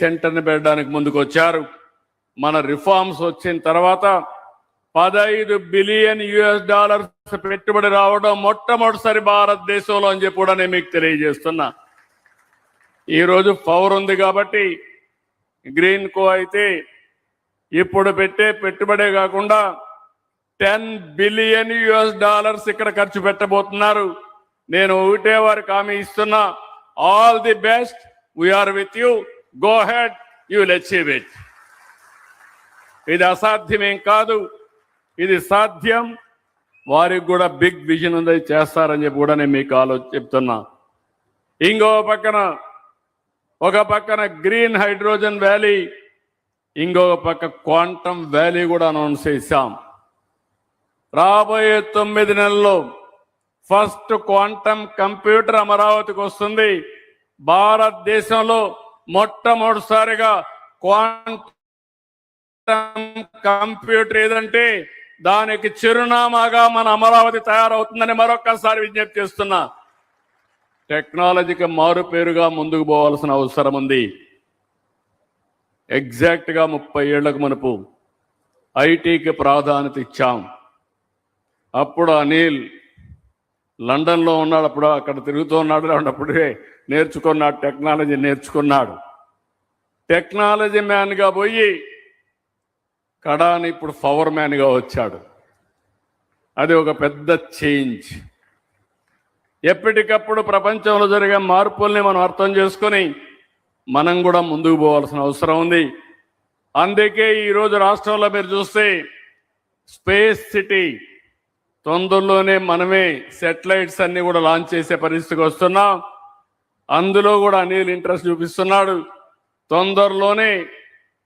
సెంటర్ని పెట్టడానికి ముందుకు వచ్చారు మన రిఫార్మ్స్ వచ్చిన తర్వాత పదహైదు బిలియన్ యుఎస్ డాలర్స్ పెట్టుబడి రావడం మొట్టమొదటిసారి భారతదేశంలో అని చెప్పి కూడా నేను మీకు తెలియజేస్తున్నా. ఈరోజు పవర్ ఉంది కాబట్టి గ్రీన్ కో అయితే ఇప్పుడు పెట్టే పెట్టుబడే కాకుండా టెన్ బిలియన్ యుఎస్ డాలర్స్ ఇక్కడ ఖర్చు పెట్టబోతున్నారు. నేను ఒకటే వారికి హామీ ఇస్తున్నా. All the best. We're with you go ahead you will achieve it ఇది అసాధ్యమేం కాదు. ఇది సాధ్యం. వారికి కూడా బిగ్ విజన్ ఉంది చేస్తారని చెప్పి కూడా నేను మీకు ఆలో చెప్తున్నా. ఇంకో పక్కన ఒక పక్కన గ్రీన్ హైడ్రోజన్ వ్యాలీ ఇంకొక పక్క క్వాంటమ్ వ్యాలీ కూడా అనౌన్స్ చేశాం. రాబోయే తొమ్మిది నెలల్లో ఫస్ట్ క్వాంటమ్ కంప్యూటర్ అమరావతికి వస్తుంది. భారతదేశంలో మొట్టమొదటిసారిగా క్వాంటమ్ కంప్యూటర్ ఏదంటే దానికి చిరునామాగా మన అమరావతి తయారవుతుందని మరొక్కసారి విజ్ఞప్తి చేస్తున్నా. టెక్నాలజీకి మారు పేరుగా ముందుకు పోవాల్సిన అవసరం ఉంది. ఎగ్జాక్ట్గా ముప్పై ఏళ్ళకు మనపు ఐటీకి ప్రాధాన్యత ఇచ్చాం. అప్పుడు అనిల్ లండన్లో ఉన్నాడు అప్పుడు అక్కడ తిరుగుతూ ఉన్నాడు. అప్పుడే నేర్చుకున్నాడు టెక్నాలజీ నేర్చుకున్నాడు. టెక్నాలజీ మ్యాన్గా పోయి కడాని ఇప్పుడు పవర్ మ్యాన్గా వచ్చాడు. అది ఒక పెద్ద చేంజ్. ఎప్పటికప్పుడు ప్రపంచంలో జరిగే మార్పుల్ని మనం అర్థం చేసుకొని మనం కూడా ముందుకు పోవాల్సిన అవసరం ఉంది. అందుకే ఈరోజు రాష్ట్రంలో మీరు చూస్తే స్పేస్ సిటీ తొందరలోనే మనమే సెటిలైట్స్ అన్ని కూడా లాంచ్ చేసే పరిస్థితికి వస్తున్నాం. అందులో కూడా అనిల్ ఇంట్రెస్ట్ చూపిస్తున్నాడు. తొందరలోనే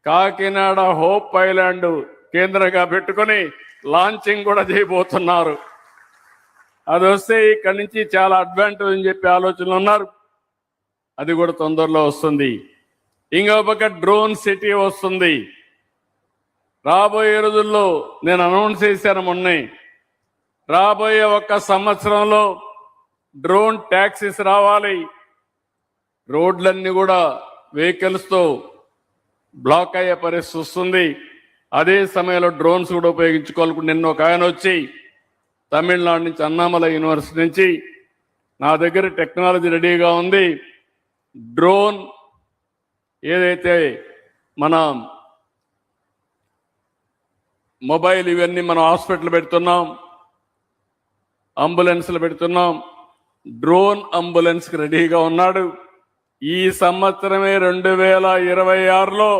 కాకినాడ హోప్ ఐలాండ్ కేంద్రంగా పెట్టుకొని లాంచింగ్ కూడా చేయబోతున్నారు. అది వస్తే ఇక్కడి నుంచి చాలా అడ్వాంటేజ్ అని చెప్పి ఆలోచనలు ఉన్నారు. అది కూడా తొందరలో వస్తుంది. ఇంకో పక్క డ్రోన్ సిటీ వస్తుంది. రాబోయే రోజుల్లో నేను అనౌన్స్ చేశాను మొన్నే. రాబోయే ఒక్క సంవత్సరంలో డ్రోన్ ట్యాక్సీస్ రావాలి. రోడ్లన్నీ కూడా వెహికల్స్తో బ్లాక్ అయ్యే పరిస్థితి వస్తుంది. అదే సమయంలో డ్రోన్స్ కూడా ఉపయోగించుకోవాలి నిన్న ఒక ఆయన వచ్చి తమిళనాడు నుంచి అన్నామల యూనివర్సిటీ నుంచి నా దగ్గర టెక్నాలజీ రెడీగా ఉంది. డ్రోన్ ఏదైతే మన మొబైల్ ఇవన్నీ మనం హాస్పిటల్ పెడుతున్నాం. అంబులెన్స్లు పెడుతున్నాం. డ్రోన్ అంబులెన్స్కి రెడీగా ఉన్నాడు. ఈ సంవత్సరమే రెండు వేల ఇరవై ఆరులో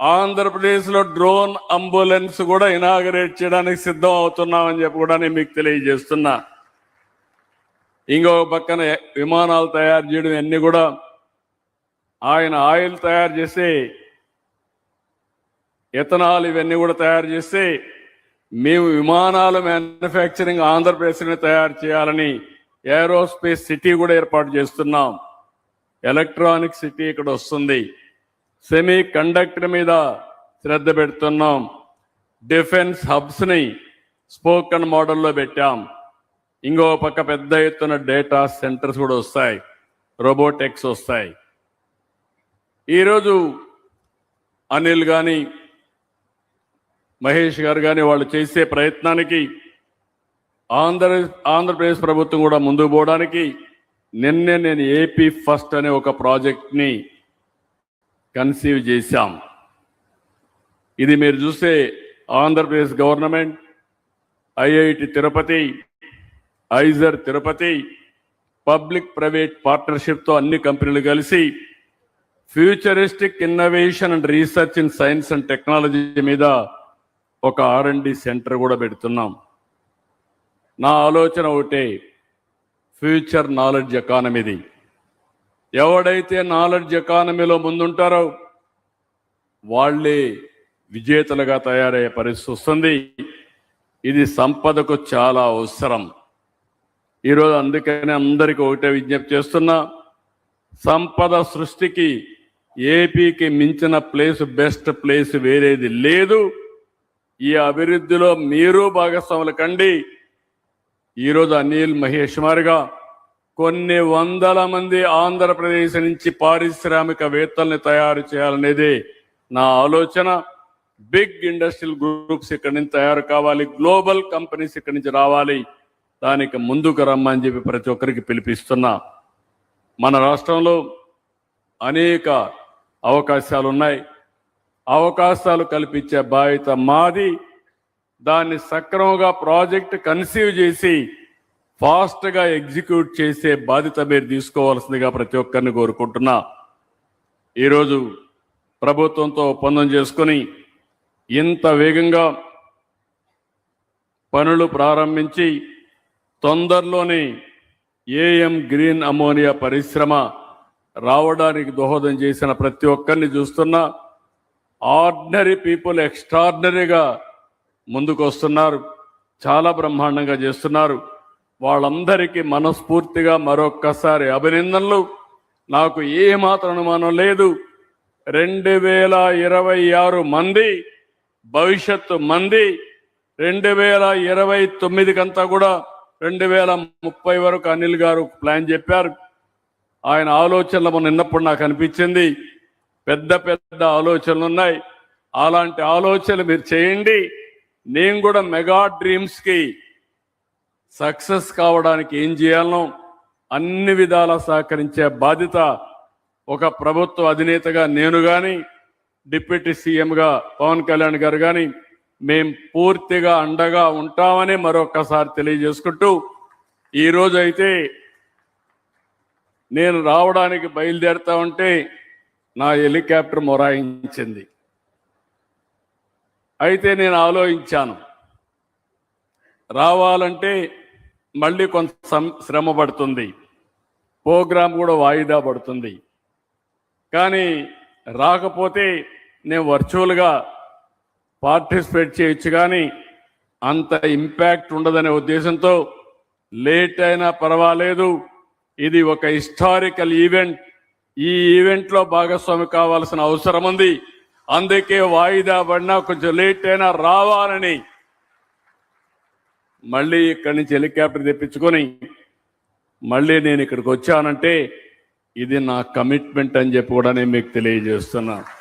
ఆంధ్రప్రదేశ్లో డ్రోన్ అంబులెన్స్ కూడా ఇనాగరేట్ చేయడానికి సిద్ధం అవుతున్నామని చెప్పి కూడా నేను మీకు తెలియజేస్తున్నా. ఇంకో పక్కన విమానాలు తయారు చేయడం అన్నీ కూడా ఆయన ఆయిల్ తయారు చేసి ఎథనాల్ ఇవన్నీ కూడా తయారు చేస్తే మేము విమానాలు మ్యానుఫ్యాక్చరింగ్ ఆంధ్రప్రదేశ్ని తయారు చేయాలని ఏరోస్పేస్ సిటీ కూడా ఏర్పాటు చేస్తున్నాం. ఎలక్ట్రానిక్ సిటీ ఇక్కడ వస్తుంది. సెమీ కండక్టర్ మీద శ్రద్ధ పెడుతున్నాం. డిఫెన్స్ హబ్స్ని స్పోకన్ మోడల్లో పెట్టాం. ఇంకో పక్క పెద్ద ఎత్తున డేటా సెంటర్స్ కూడా వస్తాయి. రోబోటెక్స్ వస్తాయి. ఈరోజు అనిల్ కానీ మహేష్ గారు కానీ వాళ్ళు చేసే ప్రయత్నానికి ఆంధ్ర ఆంధ్రప్రదేశ్ ప్రభుత్వం కూడా ముందుకు పోవడానికి నిన్నే నేను ఏపీ ఫస్ట్ అనే ఒక ప్రాజెక్ట్ని కన్సీవ్ చేశాం. ఇది మీరు చూస్తే Andhra Pradesh government IIT Tirupati IISER Tirupati public private పార్ట్నర్షిప్తో అన్ని కంపెనీలు కలిసి futuristic innovation and research in science and technology మీద ఒక ఆర్ అండ్ డి సెంటర్ కూడా పెడుతున్నాం. నా ఆలోచన ఒకటే ఫ్యూచర్ నాలెడ్జ్ ఎకానమీది. ఎవడైతే నాలెడ్జ్ ఎకానమీలో ముందుంటారో వాళ్ళే విజేతలుగా తయారయ్యే పరిస్థితి వస్తుంది. ఇది సంపదకు చాలా అవసరం. ఈరోజు అందుకనే అందరికీ ఒకటే విజ్ఞప్తి చేస్తున్నా సంపద సృష్టికి ఏపీకి మించిన ప్లేస్ బెస్ట్ ప్లేస్ వేరేది లేదు. ఈ అభివృద్ధిలో మీరు భాగస్వాములు కండి. ఈరోజు అనిల్ మహేష్ మారిగా కొన్ని వందల మంది ఆంధ్రప్రదేశ్ నుంచి పారిశ్రామికవేత్తల్ని తయారు చేయాలనేది నా ఆలోచన. బిగ్ ఇండస్ట్రియల్ గ్రూప్స్ ఇక్కడి నుంచి తయారు కావాలి. గ్లోబల్ కంపెనీస్ ఇక్కడి నుంచి రావాలి. దానికి ముందుకు రమ్మని చెప్పి ప్రతి ఒక్కరికి పిలిపిస్తున్నా. మన రాష్ట్రంలో అనేక అవకాశాలు ఉన్నాయి అవకాశాలు కల్పించే బాధ్యత మాది. దాన్ని సక్రమంగా ప్రాజెక్ట్ కన్సీవ్ చేసి ఫాస్ట్గా ఎగ్జిక్యూట్ చేసే బాధ్యత మీరు తీసుకోవాల్సిందిగా ప్రతి ఒక్కరిని కోరుకుంటున్నా. ఈరోజు ప్రభుత్వంతో ఒప్పందం చేసుకొని ఇంత వేగంగా పనులు ప్రారంభించి తొందరలోనే ఏఎం గ్రీన్ అమోనియా పరిశ్రమ రావడానికి దోహదం చేసిన ప్రతి ఒక్కరిని చూస్తున్నా. ఆర్డినరీ పీపుల్ ఎక్స్ట్రాడినరీగా ముందుకు వస్తున్నారు చాలా బ్రహ్మాండంగా చేస్తున్నారు. వాళ్ళందరికీ మనస్ఫూర్తిగా మరొక్కసారి అభినందనలు. నాకు ఏమాత్రం అనుమానం లేదు. రెండు వేల ఇరవై ఆరు మంది భవిష్యత్తు మంది రెండు వేల ఇరవై తొమ్మిదికంతా కూడా రెండు వేల ముప్పై వరకు అనిల్ గారు ప్లాన్ చెప్పారు. ఆయన ఆలోచనలు మనం నిన్నప్పుడు నాకు అనిపించింది. పెద్ద పెద్ద ఆలోచనలు ఉన్నాయి అలాంటి ఆలోచనలు మీరు చేయండి. నేను కూడా మెగా డ్రీమ్స్కి సక్సెస్ కావడానికి ఏం చేయాలనో అన్ని విధాలా సహకరించే బాధ్యత ఒక ప్రభుత్వ అధినేతగా నేను కానీ డిప్యూటీ సీఎంగా పవన్ కళ్యాణ్ గారు కానీ మేం పూర్తిగా అండగా ఉంటామని మరొకసారి తెలియజేసుకుంటూ ఈరోజు అయితే నేను రావడానికి బయలుదేరుతా ఉంటే నా హెలికాప్టర్ మొరాయించింది. అయితే నేను ఆలోచించాను రావాలంటే మళ్ళీ కొంత సం- శ్రమ పడుతుంది. ప్రోగ్రాం కూడా వాయిదా పడుతుంది. కానీ రాకపోతే నేను వర్చువల్గా పార్టిసిపేట్ చేయొచ్చు కానీ అంత ఇంపాక్ట్ ఉండదనే ఉద్దేశంతో లేట్ అయినా పర్వాలేదు. ఇది ఒక హిస్టారికల్ ఈవెంట్. ఈ ఈవెంట్లో భాగస్వామి కావాల్సిన అవసరం ఉంది. అందుకే వాయిదా పడినా కొంచెం లేట్ అయినా రావాలని మళ్ళీ ఇక్కడి నుంచి హెలికాప్టర్ తెప్పించుకొని మళ్ళీ నేను ఇక్కడికి వచ్చానంటే ఇది నా కమిట్మెంట్ అని చెప్పి కూడా నేను మీకు తెలియజేస్తున్నాను